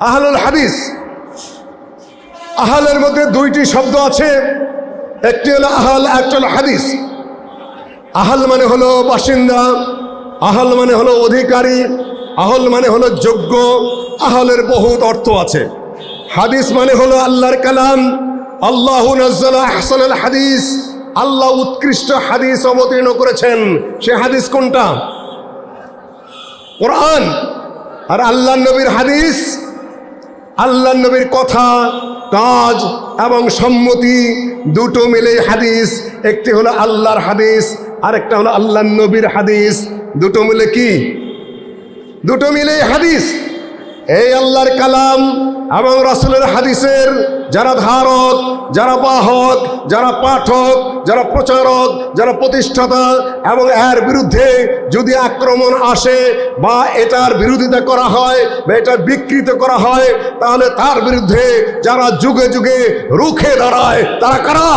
আহলুল হাদিস। আহলের মধ্যে দুইটি শব্দ আছে। একটি হলো আহল একটা হলো হাদিস। আহল মানে হলো বাসিন্দা, আহল মানে হলো অধিকারী, আহল মানে হলো যোগ্য, আহলের বহুত অর্থ আছে। হাদিস মানে হলো আল্লাহর কালাম, আল্লাহ আহসানুল হাদিস, আল্লাহ উৎকৃষ্ট হাদিস অবতীর্ণ করেছেন। সে হাদিস কোনটা? কোরআন। আর আল্লাহ নবীর হাদিস আল্লাহ নবীর কথা, কাজ এবং সম্মতি দুটো মিলে হাদিস। একটি হলো আল্লাহর হাদিস, আরেকটা হলো আল্লাহ নবীর হাদিস। দুটো মিলে কি? দুটো মিলে হাদিস। এই আল্লাহর কালাম এবং রাসুলের হাদিসের যারা ধারক, যারা বাহক, যারা পাঠক, যারা প্রচারক, যারা প্রতিষ্ঠাতা এবং এর বিরুদ্ধে যদি আক্রমণ আসে বা এটার বিরোধিতা করা হয় বা এটা বিকৃত করা হয়, তাহলে তার বিরুদ্ধে যারা যুগে যুগে রুখে দাঁড়ায়, তারা কারা?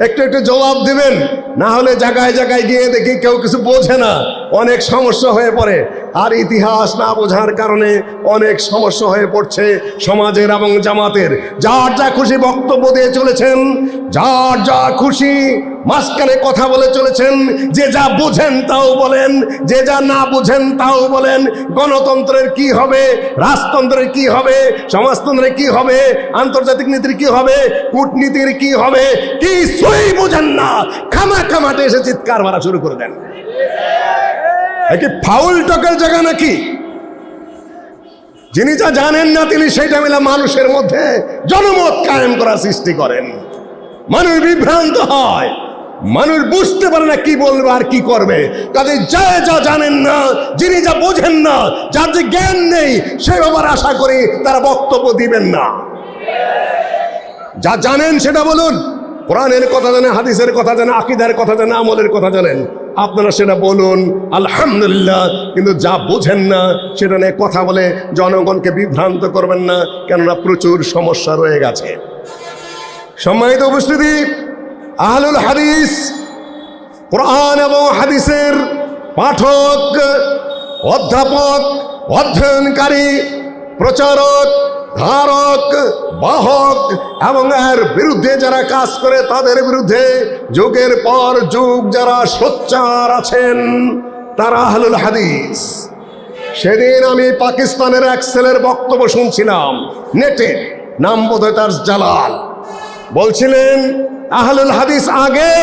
একটু একটু জবাব দিবেন, না হলে জায়গায় জায়গায় গিয়ে দেখি কেউ কিছু বোঝে না। অনেক সমস্যা হয়ে পড়ে। আর ইতিহাস না বোঝার কারণে অনেক সমস্যা হয়ে পড়ছে সমাজের এবং জামাতের। যার যা খুশি বক্তব্য দিয়ে চলেছেন, যার যা খুশি মাঝখানে কথা বলে চলেছেন, যে যা বুঝেন তাও বলেন, যে যা না বুঝেন তাও বলেন, গণতন্ত্রের কি হবে, রাজতন্ত্রের কি হবে, সমাজতন্ত্রের কি হবে, আন্তর্জাতিক নীতির কি হবে, কূটনীতির কি হবে, কিছুই বুঝেন না। খামা খামাটে এসে চিৎকার মারা শুরু করে দেন। একে ফাউল টকের জায়গা নাকি? যিনি যা জানেন না তিনি সেইটা মিলে মানুষের মধ্যে জনমত কায়েম করার সৃষ্টি করেন। মানুষ বিভ্রান্ত হয়। মানুষ বুঝতে পারে না কি বলবে আর কি করবে। কাজে যা যা জানেন না, যিনি যা বোঝেন না, যার যে জ্ঞান নেই, সে ব্যাপারে আশা করি তারা বক্তব্য দিবেন না। যা জানেন সেটা বলুন। কোরআনের কথা জানেন, হাদিসের কথা জানেন, আকিদার কথা জানেন, আমলের কথা জানেন। আপনারা সেটা বলুন, আলহামদুলিল্লাহ। কিন্তু যা বোঝেন না, সেটা নিয়ে কথা বলে জনগণকে বিভ্রান্ত করবেন না, কেননা প্রচুর সমস্যা রয়ে গেছে। সম্মানিত উপস্থিতি, আহলুল হাদিস, কোরআন এবং হাদিসের পাঠক, অধ্যাপক, অধ্যয়নকারী, প্রচারক ধারক, বাহক এবং এর বিরুদ্ধে যারা কাজ করে তাদের বিরুদ্ধে যুগের পর যুগ যারা সোচ্চার আছেন, তারা আহলুল হাদিস। সেদিন আমি পাকিস্তানের এক ছেলের বক্তব্য শুনছিলাম, নেটে, নাম বোধহয় তার জালাল। বলছিলেন, আহলুল হাদিস আগে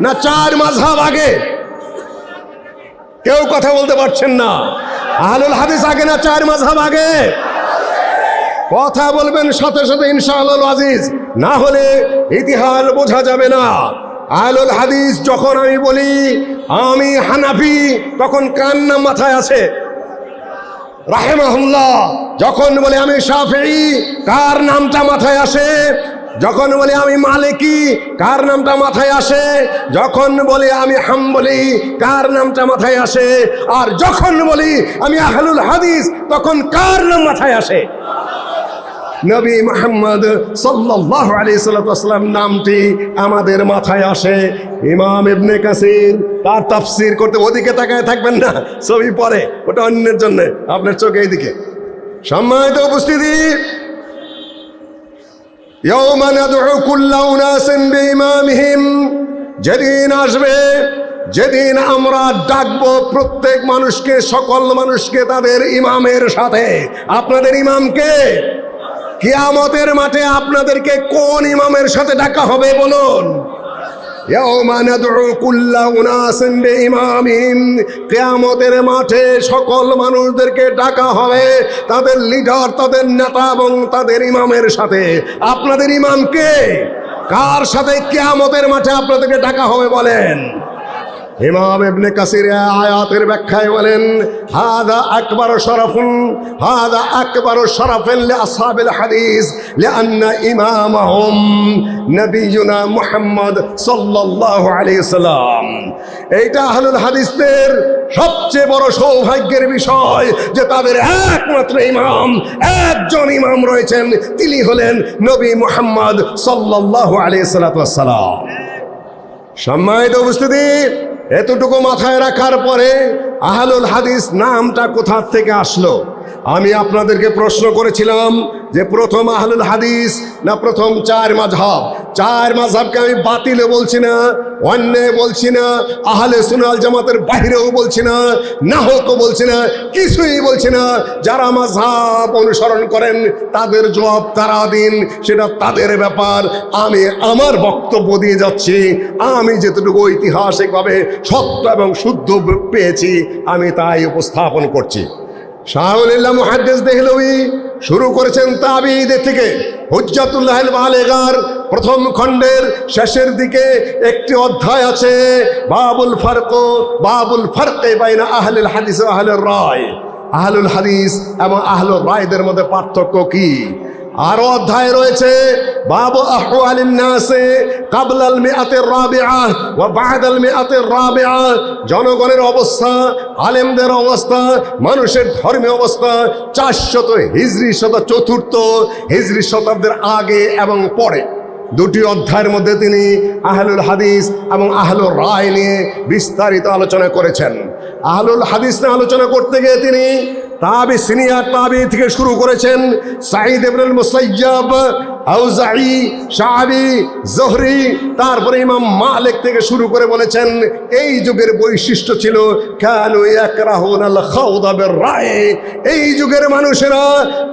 না চার মাঝহাব আগে? কেউ কথা বলতে পারছেন না। আহলুল হাদিস আগে না চার মাঝহাব আগে? কথা বলবেন সাথে সাথে ইনশাআল্লাহ আজিজ। না হলে ইতিহাস বোঝা যাবে না। আহলুল হাদিস যখন আমি বলি, আমি হানাফি, তখন কার নাম মাথায় আছে? রাহেমাহুল্লাহ, যখন বলে আমি সাফেই কার নামটা মাথায় আসে? যখন বলে আমি মালিকি, কার নামটা মাথায় আসে? যখন বলে আমি হাম্বলি, কার নামটা মাথায় আসে? আর যখন বলি আমি আহলুল হাদিস, তখন কার নাম মাথায় আসে? নবী মোহাম্মদ সাল্লাহ আলি সাল্লাম নামটি আমাদের মাথায় আসে। ইমাম ইবনে কাসির তার তাফসির করতে ওদিকে তাকায় থাকবেন না, ছবি পরে ওটা অন্যের জন্যে, আপনার চোখে এইদিকে। সম্মানিত উপস্থিতি যেদিন আসবে, যেদিন আমরা ডাকবো প্রত্যেক মানুষকে, সকল মানুষকে তাদের ইমামের সাথে। আপনাদের ইমামকে কিয়ামতের মাঠে আপনাদেরকে কোন ইমামের সাথে ডাকা হবে বলুন? কেয়ামতের মাঠে সকল মানুষদেরকে ডাকা হবে তাদের লিডার, তাদের নেতা এবং তাদের ইমামের সাথে। আপনাদের ইমামকে কার সাথে কেয়ামতের মাঠে আপনাদেরকে ডাকা হবে বলেন? ইমাম ইবনে কাসির আয়াতের ব্যাখ্যায় বলেন, হাদা আকবর শরফুন, হাদা আকবর শরফুন আসহাবিল হাদিস, লিআন্না ইমামাহুম নবিয়ুনা মুহাম্মদ সাল্লাল্লাহু আলাইহি সাল্লাম। এইটা আহলুল হাদিসদের সবচেয়ে বড় সৌভাগ্যের বিষয় যে তাদের একমাত্র ইমাম, একজন ইমাম রয়েছেন, তিনি হলেন নবী মুহাম্মদ সাল্লাল্লাহু আলাইহি সাল্লাম সম্মানিত উপস্থিতি এতটুকু মাথায় রাখার পরে আহলুল হাদিস নামটা কোথার থেকে আসলো? আমি আপনাদেরকে প্রশ্ন করেছিলাম যে প্রথম আহলুল হাদিস না প্রথম চার মাঝহাব? চার মাঝহাবকে আমি বাতিলে বলছি না অন্যায় বলছি না, আহলে সুনাল জামাতের বাইরেও বলছি না না হোকও বলছি না, কিছুই বলছি না। যারা মাঝহাব অনুসরণ করেন, তাদের জবাব তারা দিন, সেটা তাদের ব্যাপার। আমি আমার বক্তব্য দিয়ে যাচ্ছি, আমি যেটুকু ঐতিহাসিকভাবে সত্য এবং শুদ্ধ পেয়েছি, আমি তাই উপস্থাপন করছি। শাহুল্লাহ মুহাদ্দিস দেহলভি শুরু করেছেন তাবিদের থেকে। হুজ্জাতুল্লাহ বালেগার প্রথম খণ্ডের শেষের দিকে একটি অধ্যায় আছে, বাবুল ফারক, বাবুল ফারকে বাইনা আহলুল হাদিস আহলুর রায়। আহলুল হাদিস এবং আহলুর রায়দের মধ্যে পার্থক্য কি? আরও অধ্যায় রয়েছে, বাবু আহওয়ালিন নাসে কাবলাল মিআতের রাবিআ ওয়া বাদাল মিআতের রাবিআ। জনগণের অবস্থা, আলেমদের অবস্থা, মানুষের ধর্মীয় অবস্থা, চারশত হিজরি শত চতুর্থ হিজরি শতাব্দীর আগে এবং পরে। দুটি অধ্যায়ের মধ্যে তিনি আহলুল হাদিস এবং আহলুর রায় নিয়ে বিস্তারিত আলোচনা করেছেন। আহলুল হাদিস নিয়ে আলোচনা করতে গিয়ে তিনি তাবি সিনিয়র তাবি থেকে শুরু করেছেন সাঈদ ইবনুল মুসাইয়াব আউজাই, শাহাবি, জহরি, তারপরে ইমাম মালিক থেকে শুরু করে বলেছেন, এই যুগের বৈশিষ্ট্য ছিল, কেন একরাহুন আল খাউদাবের রায় এই যুগের মানুষেরা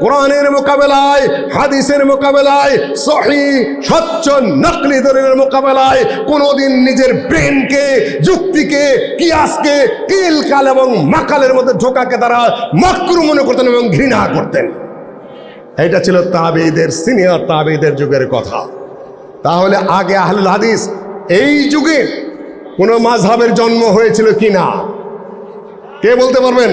কোরআনের মোকাবেলায়, হাদিসের মোকাবেলায়, সহি, স্বচ্ছ, নকলি দলের মোকাবেলায় কোনোদিন নিজের ব্রেনকে, যুক্তিকে, কিয়াসকে কিল কাল এবং মাকালের মধ্যে ঢোকাকে তারা মাকরু মনে করতেন এবং ঘৃণা করতেন। এটা ছিল তাবেইদের সিনিয়র তাবেইদের যুগের কথা। তাহলে আগে আহলুল হাদিস, এই যুগে কোনো মাঝহাবের জন্ম হয়েছিল কি না? কে বলতে পারবেন?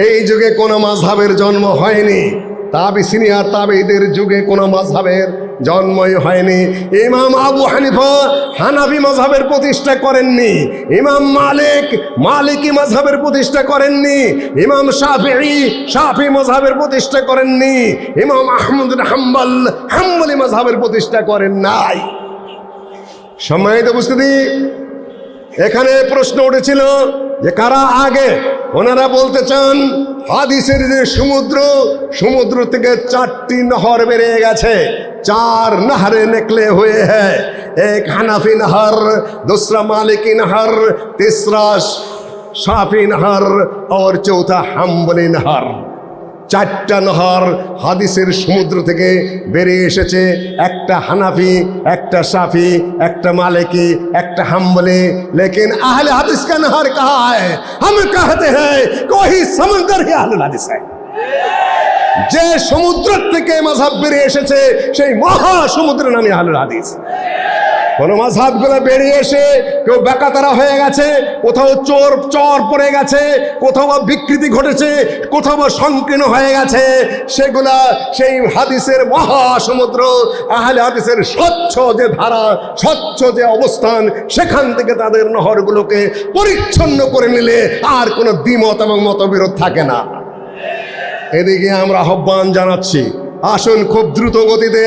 এই যুগে কোনো মাঝহাবের জন্ম হয়নি। তাবি, সিনিয়র তাবেইদের যুগে কোনো মাঝহাবের জন্মই হয়নি। ইমাম আবু হানিফা হানাফি মাঝহাবের প্রতিষ্ঠা করেননি। ইমাম মালিক, মালিকি মাঝহাবের প্রতিষ্ঠা করেননি। ইমাম শাফিঈ শাফি মাঝহাবের প্রতিষ্ঠা করেননি। ইমাম আহমদ হাম্বাল, হাম্বলি মাঝহাবের প্রতিষ্ঠা করেন নাই। সম্মানিত উপস্থিতি, এখানে প্রশ্ন উঠেছিল যে কারা আগে ওনারা বলতে চান হাদিসের যে সমুদ্র সমুদ্র থেকে চারটি নহর বেরিয়ে গেছে চার নহরে निकले हुए हैं एक हनफी नहर दूसरा मालिकी नहर तीसरा शाफी नहर और चौथा हम्बली नहर চারটা নহর হাদিসের সমুদ্র থেকে বেরিয়ে এসেছে। একটা হানাফি, একটা সাফি, একটা মালিকি, একটা হাম্বলি। লেকিন আহলে হাদিস কে নহর কাহা হম কাহতে হ্যাঁ কহি সমুদ্র হে আহলে হাদিস যে সমুদ্র থেকে মাঝাব বেরিয়ে এসেছে, সেই মহা সমুদ্র নামে আহলুল হাদিস। কোন মাঝহাবগুলো বেরিয়ে এসে কেউ বেকাতারা হয়ে গেছে, কোথাও চোর, চর পড়ে গেছে, কোথাও বা বিকৃতি ঘটেছে, কোথাও বা সংকীর্ণ হয়ে গেছে, সেগুলা সেই হাদিসের মহা সমুদ্র আহলে হাদিসের স্বচ্ছ যে ধারা, স্বচ্ছ যে অবস্থান, সেখান থেকে তাদের নহরগুলোকে পরিচ্ছন্ন করে নিলে আর কোনো দ্বিমত এবং মতবিরোধ থাকে না। এদিকে আমরা আহ্বান জানাচ্ছি, আসুন খুব দ্রুত গতিতে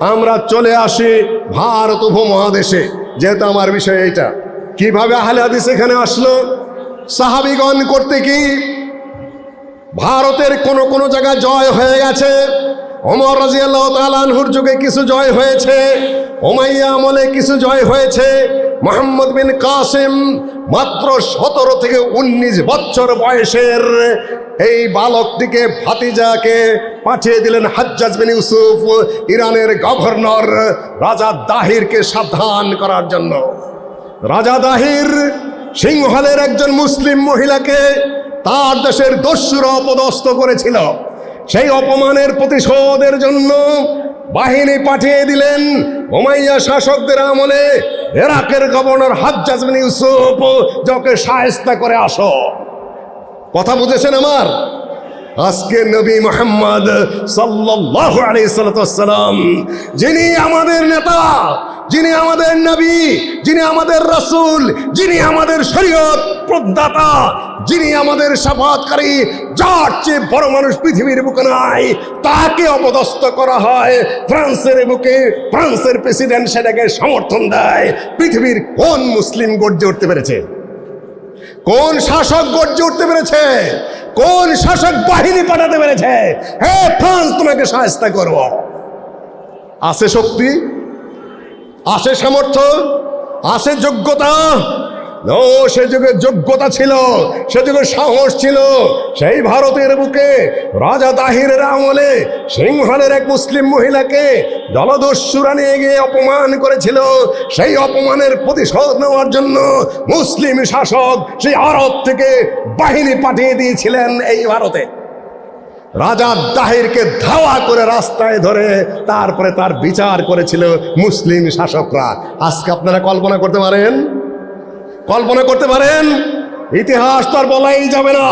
আমরা চলে আসি ভারত উপমহাদেশে। যেহেতু আমার বিষয় এটা কীভাবে আহলে হাদিস এখানে আসলো? সাহাবিগণ করতে কি? ভারতের কোন কোন জায়গায় জয় হয়ে গেছে। ওমর রাজিয়াল্লাহ তালানহুর যুগে কিছু জয় হয়েছে। ওমাইয়া আমলে কিছু জয় হয়েছে। মোহাম্মদ বিন কাসেম মাত্র সতেরো থেকে উনিশ বছর বয়সের এই বালকটিকে ভাতিজাকে পাঠিয়ে দিলেন হাজ্জাজ বিন ইউসুফ, ইরানের গভর্নর রাজা দাহিরকে সাবধান করার জন্য। রাজা দাহির সিংহলের একজন মুসলিম মহিলাকে তার দেশের দস্যুরা অপদস্থ করেছিল। সেই অপমানের প্রতিশোধের জন্য বাহিনী পাঠিয়ে দিলেন ওমাইয়া শাসকদের আমলে। এরাকের গভর্নর হাজ্জাজ ইউসুফ, যাকে সায়স্তা করে আসো। কথা বুঝেছেন আমার? আজকে নবী মোহাম্মদ সাল্লাম, যিনি আমাদের নেতা, যিনি আমাদের নবী, যিনি আমাদের রসুল, যিনি আমাদের শরীয়ত প্রদাতা, যিনি আমাদের সাফাতকারী, যার চেয়ে বড় মানুষ পৃথিবীর বুকে নাই, তাকে অপদস্থ করা হয়। ফ্রান্সের বুকে, ফ্রান্সের প্রেসিডেন্ট সেটাকে সমর্থন দেয়। পৃথিবীর কোন মুসলিম গর্জে উঠতে পেরেছে? কোন শাসক গর্জে উঠতে পেরেছে? কোন শাসক বাহিনী পাঠাতে পেরেছে? হে ফ্রান্স, তোমাকে সাহায্য করব। আসে শক্তি, আসে সামর্থ্য, আসে যোগ্যতা ও, সে যুগে যোগ্যতা ছিল, সে যুগে সাহস ছিল। সেই ভারতের বুকে রাজা তাহিরের আমলে সিংহলের এক মুসলিম মহিলাকে জলদস্যুরা নিয়ে গিয়ে অপমান করেছিল। সেই অপমানের প্রতিশোধ নেওয়ার জন্য মুসলিম শাসক সেই আরব থেকে বাহিনী পাঠিয়ে দিয়েছিলেন এই ভারতে। রাজা দাহিরকে ধাওয়া করে রাস্তায় ধরে তারপরে তার বিচার করেছিল মুসলিম শাসকরা। আজকে আপনারা কল্পনা করতে পারেন কল্পনা করতে পারেন? ইতিহাস তো আর বলাই যাবে না।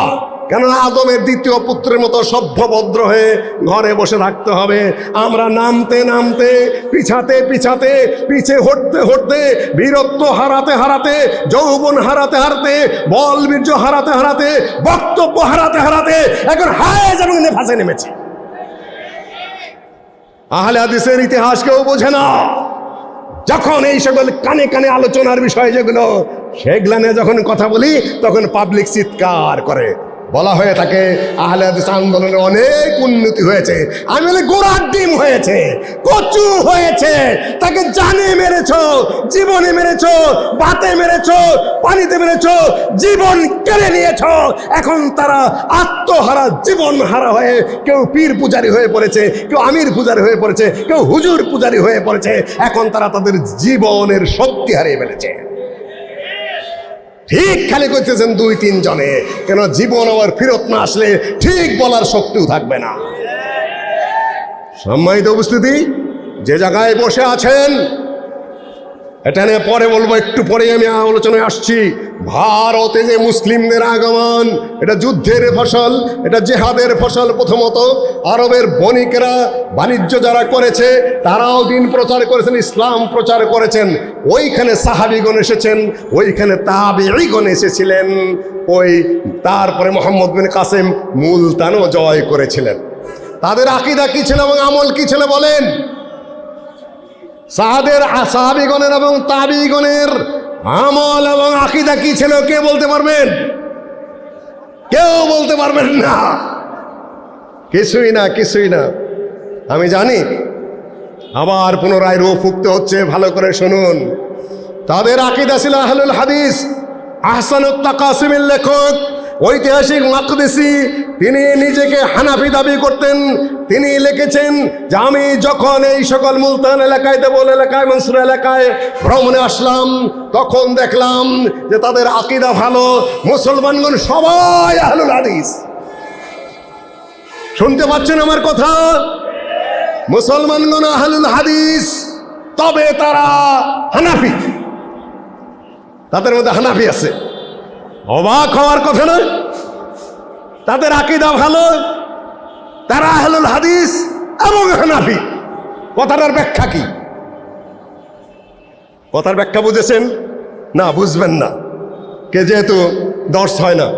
কেননা আদমের দ্বিতীয় পুত্রের মতো সভ্যভদ্র হয়ে ঘরে বসে থাকতে হবে। আমরা নামতে নামতে, পিছাতে পিছাতে, পিছে হটতে হটতে, বীরত্ব হারাতে হারাতে, যৌবন হারাতে হারাতে, বল বীর্য হারাতে হারাতে, বক্তব্য হারাতে হারাতে, এখন হায় এবং নেফাসে নেমেছি। আহলে হাদিসের ইতিহাস কেউ বোঝে না। যখন এই সকল কানে কানে আলোচনার বিষয় যেগুলো, সেগুলা নিয়ে যখন কথা বলি, তখন পাবলিক চিৎকার করে। বলা হয়ে থাকে, আহলে হাদিস আন্দোলনে অনেক উন্নতি হয়েছে। আমি বলি গোড়ার ডিম হয়েছে, কচু হয়েছে, তাকে জানে মেরেছ, জীবনে মেরেছ, বাতে মেরেছ, পানিতে মেরেছ, জীবন কেড়ে নিয়েছ। এখন তারা আত্মহারা জীবন হারা হয়ে কেউ পীর পূজারি হয়ে পড়েছে, কেউ আমির পূজারি হয়ে পড়েছে, কেউ হুজুর পূজারি হয়ে পড়েছে। এখন তারা তাদের জীবনের শক্তি হারিয়ে ফেলেছে। ঠিক খালি করতেছেন দুই তিন জনে কেন জীবন আবার ফেরত না আসলে ঠিক বলার শক্তিও থাকবে না। সম্মানিত উপস্থিতি, যে জায়গায় বসে আছেন এটা নিয়ে পরে বলব, একটু পরে আমি আলোচনায় আসছি। ভারতে যে মুসলিমদের আগমন, এটা যুদ্ধের ফসল, এটা জেহাদের ফসল প্রথমত। আরবের বণিকেরা বাণিজ্য যারা করেছে, তারাও দিন প্রচার করেছেন, ইসলাম প্রচার করেছেন। ওইখানে সাহাবিগণ এসেছেন, ওইখানে তাবিগণ এসেছিলেন। ওই তারপরে মোহাম্মদ বিন কাসেম মুলতানও জয় করেছিলেন। তাদের আকিদা কি ছিল এবং আমল কি ছিল বলেন? সাহাদের সাহাবিগণের এবং তাবিগণের আমল এবং আকিদা কি ছিল, কে বলতে পারবেন? কেউ বলতে পারবেন না। কিছুই না কিছুই না। আমি জানি, আবার পুনরায় রূপ ফুকতে হচ্ছে, ভালো করে শুনুন। তাদের আকিদা ছিল আহলুল হাদিস। আহসানুত্তা কাসিমের লেখক ঐতিহাসিক মাকদেসি, তিনি নিজেকে হানাফি দাবি করতেন। তিনি লিখেছেন, যে আমি যখন এই সকল মুলতান এলাকায়, দেবল এলাকায়, মনসুর এলাকায় ভ্রমণে আসলাম, তখন দেখলাম যে তাদের আকিদা ভালো। মুসলমানগণ সবাই আহলুল হাদিস। শুনতে পাচ্ছেন আমার কথা? মুসলমানগণ আহলুল হাদিস, তবে তারা হানাফি। তাদের মধ্যে হানাফি আছে। অবাক হওয়ার কথা নয়? তাদের আকিদা ভালো, তারা আহলুল হাদিস এবং হানাফি। কথাটার ব্যাখ্যা কি? কথার ব্যাখ্যা বুঝেছেন? না, বুঝবেন না। কে যেহেতু দর্শ হয় না,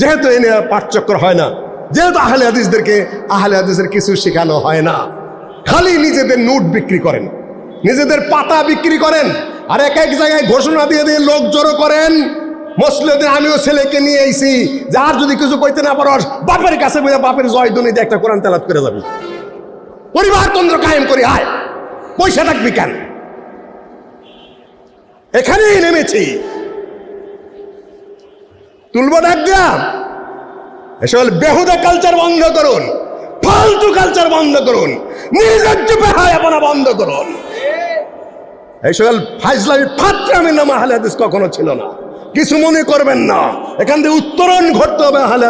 যেহেতু এনে পাঠচক্র হয় না, যেহেতু আহলে হাদিসদেরকে, আহলে হাদিসের কিছু শেখানো হয় না, খালি নিজেদের নোট বিক্রি করেন, নিজেদের পাতা বিক্রি করেন, আর এক এক জায়গায় ঘোষণা দিয়ে দিয়ে লোক জড়ো করেন মসলিদের আমিও ছেলেকে নিয়ে আইছি। যে আর যদি কিছু কইতে না পারো বাপের কাছে বইয়া বাপের জয় দিয়ে একটা কোরআন তেলাত করে যাবি। পরিবারতন্ত্র কায়েম করি, আয়। পয়সা থাকবি কেন? এখানেই নেমেছি। তুলব ডাক দিয়া এসব বেহুদা কালচার বন্ধ করুন। ফালতু কালচার বন্ধ করুন। নির্লজ্জ বেহায়াপনা বন্ধ করুন। এই সকল ফাইজলামি ফাত্রামি নাম হাদিস কখনো ছিল না। কিছু মনে করবেন না। এখান থেকে উত্তরণ ঘটতে হবে আহলে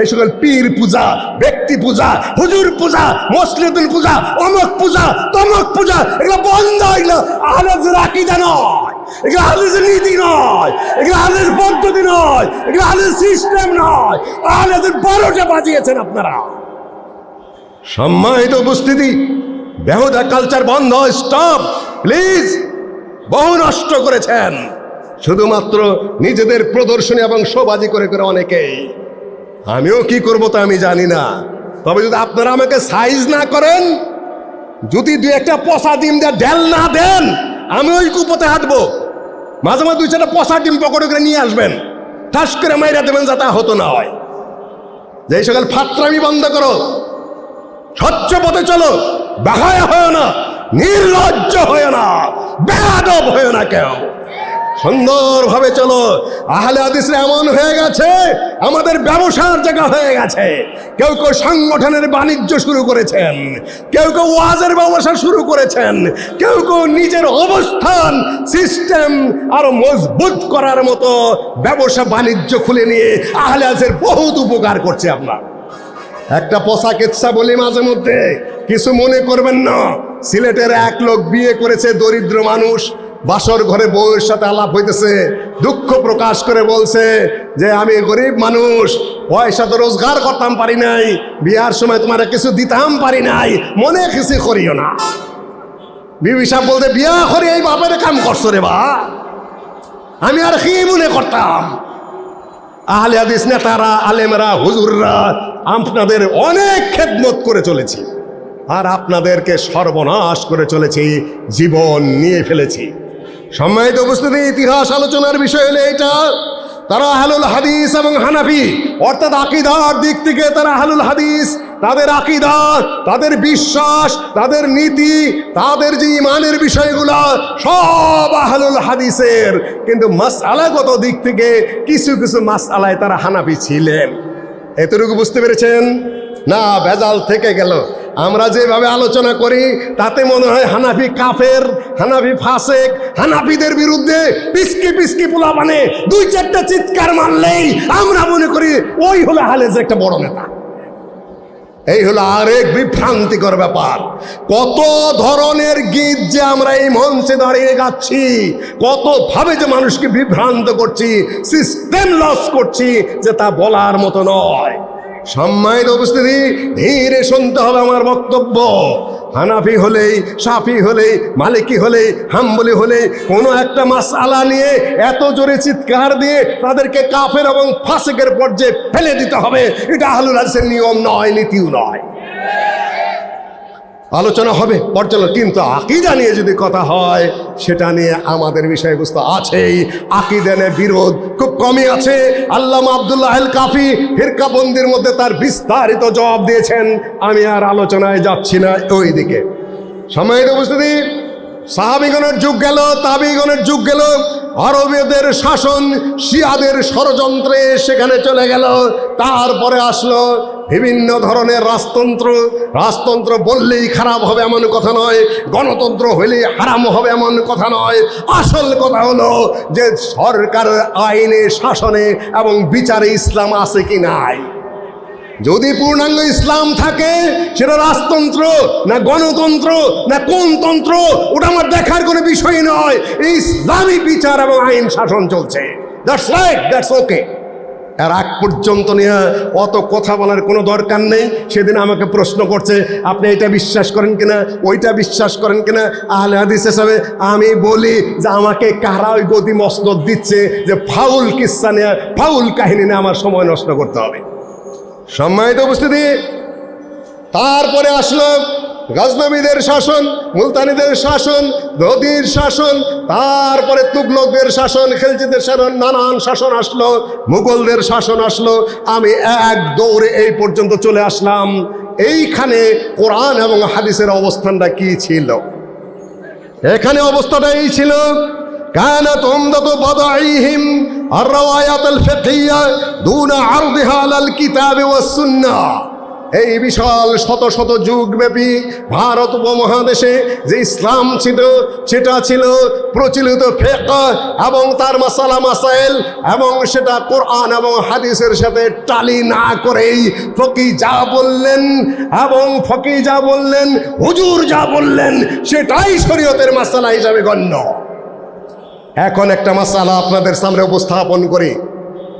এই সকল পীর পূজা, ব্যক্তি পূজা, হুজুর পূজা মসলিদুল পূজা, অমক পূজা, তমক পূজা, এগুলো বন্ধ এগুলো আহলে আকিদা নয়, এগুলো আহলেদের নীতি নয়, এগুলো আহলের পদ্ধতি নয়, এগুলো আহলের সিস্টেম নয়। আহলেদের বারোটা বাজিয়েছেন আপনারা। সম্মানিত উপস্থিতি, বেহুদা কালচার বন্ধ, স্টপ, প্লিজ, বহু নষ্ট করেছেন। শুধুমাত্র নিজেদের প্রদর্শনী এবং শোবাজি করে করে অনেকেই। আমিও কি করব তা আমি জানি না। তবে যদি আপনারা আমাকে সাইজ না করেন, যদি দুই একটা পচা ডিম দিয়ে ঢেল না দেন, আমি ওই কুপোতে হাঁটবো। মাঝে মাঝে দুই চারটা পচা ডিম পকড়ে করে নিয়ে আসবেন। ঠাস করে মাইরা দেবেন যাতে হতো না হয়। যে সকল ফাত্রামি বন্ধ করো। স্বচ্ছ পথে চলো। বাহায় হয় না। নির্লজ্জ হয় না। বেয়াদব হয় না কেউ। সুন্দরভাবে চলো। আহলে হাদিসরা এমন হয়ে গেছে, আমাদের ব্যবসার জায়গা হয়ে গেছে। কেউ কেউ সংগঠনের বাণিজ্য শুরু করেছেন, কেউ কেউ ওয়াজের ব্যবসা শুরু করেছেন, কেউ কেউ নিজের অবস্থান সিস্টেম আরও মজবুত করার মতো ব্যবসা বাণিজ্য খুলে নিয়ে আহলে হাদিসের বহুত উপকার করছে আপনার। একটা পোশাক কেচ্ছা বলি মাঝে মধ্যে, কিছু মনে করবেন না। সিলেটের এক লোক বিয়ে করেছে, দরিদ্র মানুষ। বাসর ঘরে বউয়ের সাথে আলাপ হইতেছে, দুঃখ প্রকাশ করে বলছে যে, আমি গরিব মানুষ, পয়সা তো রোজগার করতাম পারি নাই, বিয়ার সময় তোমার কিছু দিতাম পারি নাই, মনে কিছু করিও না। বিবি বলতে, বিয়া করে এই বাপের কাম করছ রে বা আমি আর কি মনে করতাম? আহলে হাদিস নেতারা, আলেমরা, হুজুররা আপনাদের অনেক খেদমত করে চলেছি, আর আপনাদেরকে সর্বনাশ করে চলেছি, জীবন নিয়ে ফেলেছি। সম্মানিত উপস্থিতি, ইতিহাস, আলোচনার বিষয় হলো এটা তারা আহলুল হাদিস এবং হানাফি, অর্থাৎ আকিদার দিক থেকে তারা আহলুল হাদিস, তাদের আকিদা, তাদের বিশ্বাস, তাদের নীতি, তাদের যে ইমানের বিষয়গুলো, সব আহলুল হাদিসের। কিন্তু মাসআলাগত দিক থেকে কিছু কিছু মাসআলায় তারা হানাফি ছিলেন। এতটুকু বুঝতে পেরেছেন? না, ভেজাল থেকে গেল। আমরা যেভাবে আলোচনা করি, তাতে মনে হয় হানাফি কাফের, হানাফি ফাসেক, হানাফিদের বিরুদ্ধে পিসকি পিসকি পোলা মানে দুই চারটা চিৎকার মারলেই আমরা মনে করি ওই হলো হালেজ একটা বড় নেতা। এই হলো আরেক বিভ্রান্তিকর ব্যাপার। কত ধরনের গীত যে আমরা এই মঞ্চে দাঁড়িয়ে গাচ্ছি কত ভাবে যে মানুষকে বিভ্রান্ত করছি সিস্টেম লস করছি যে তা বলার মতো নয়। সম্মানিত উপস্থিতি, ধীরে শুনতে হবে আমার বক্তব্য। হানাফি হলেই, সাফি হলেই, মালিকি হলেই, হাম্বলি হলে কোনো একটা মাস আলা নিয়ে এত জোরে চিৎকার দিয়ে তাদেরকে কাফের এবং ফাঁসেকের পর্যায়ে ফেলে দিতে হবে। এটা আহলুল হাদিসের নিয়ম নয়, নীতিও নয়। আলোচনা হবে, পর্যালোচনা। কিন্তু আকিদা নিয়ে যদি কথা হয়, সেটা নিয়ে আমাদের বিষয়বস্তু আছেই। আকিদানের বিরোধ খুব কমই আছে। আল্লামা আবদুল্লাহ আল কাফি ফিরকাবন্দির মধ্যে তার বিস্তারিত জবাব দিয়েছেন। আমি আর আলোচনায় যাচ্ছি না ওই দিকে সময়ের উপস্থিতি, সাহাবিগণের যুগ গেল, তাবিগণের যুগ গেল। আরবীয়দের শাসন, শিয়াদের ষড়যন্ত্রে সেখানে চলে গেল। তারপরে আসলো বিভিন্ন ধরনের রাজতন্ত্র। রাজতন্ত্র বললেই খারাপ হবে এমন কথা নয়, গণতন্ত্র হলেই হারাম হবে এমন কথা নয়। আসল কথা হলো যে সরকার আইনে, শাসনে এবং বিচারে ইসলাম আছে কি নাই। যদি পূর্ণাঙ্গ ইসলাম থাকে, সেটা রাজতন্ত্র না গণতন্ত্র না কোন তন্ত্র, ওটা আমার দেখার কোনো বিষয় নয়। ইসলামী বিচার এবং আইন শাসন চলছে। দ্যাটস রাইট দ্যাটস ওকে আর আগ পর্যন্ত নিয়ে অত কথা বলার কোনো দরকার নেই। সেদিন আমাকে প্রশ্ন করছে, আপনি এটা বিশ্বাস করেন কিনা? ওইটা বিশ্বাস করেন কিনা? আহলে হাদিস হিসাবে আমি বলি যে আমাকে কারা ওই গতি মসনদ দিচ্ছে যে ফাউল কিস্সা নিয়ে, ফাউল কাহিনী নিয়ে আমার সময় নষ্ট করতে হবে। সম্মানিত উপস্থিতি। তারপরে আসলো গজনবীদের শাসন, মুলতানিদের শাসন নদীর শাসন, তারপরে তুগলকদের শাসন খেলচিদের শাসন, নানান শাসন আসলো, মুঘলদের শাসন আসলো। আমি এক দৌড়ে এই পর্যন্ত চলে আসলাম। এইখানে কোরআন এবং হাদিসের অবস্থানটা কি ছিল? এখানে অবস্থাটা এই ছিল كانت عمدة بضعيهم الروايات الفقهية دون عرضها على الكتاب والسنة এই বিশাল শত শত যুগব্যাপী ভারত উপমহাদেশে যে ইসলাম ছিল সেটা ছিল প্রচলিত ফেক এবং তার মাসালা মাসাইল এবং সেটা কোরআন এবং হাদিসের সাথে টালি না করেই ফকি যা বললেন এবং ফকি যা বললেন হুজুর যা বললেন সেটাই শরীয়তের মাসালা হিসাবে গণ্য এখন একটা মাসালা আপনাদের সামনে উপস্থাপন করি।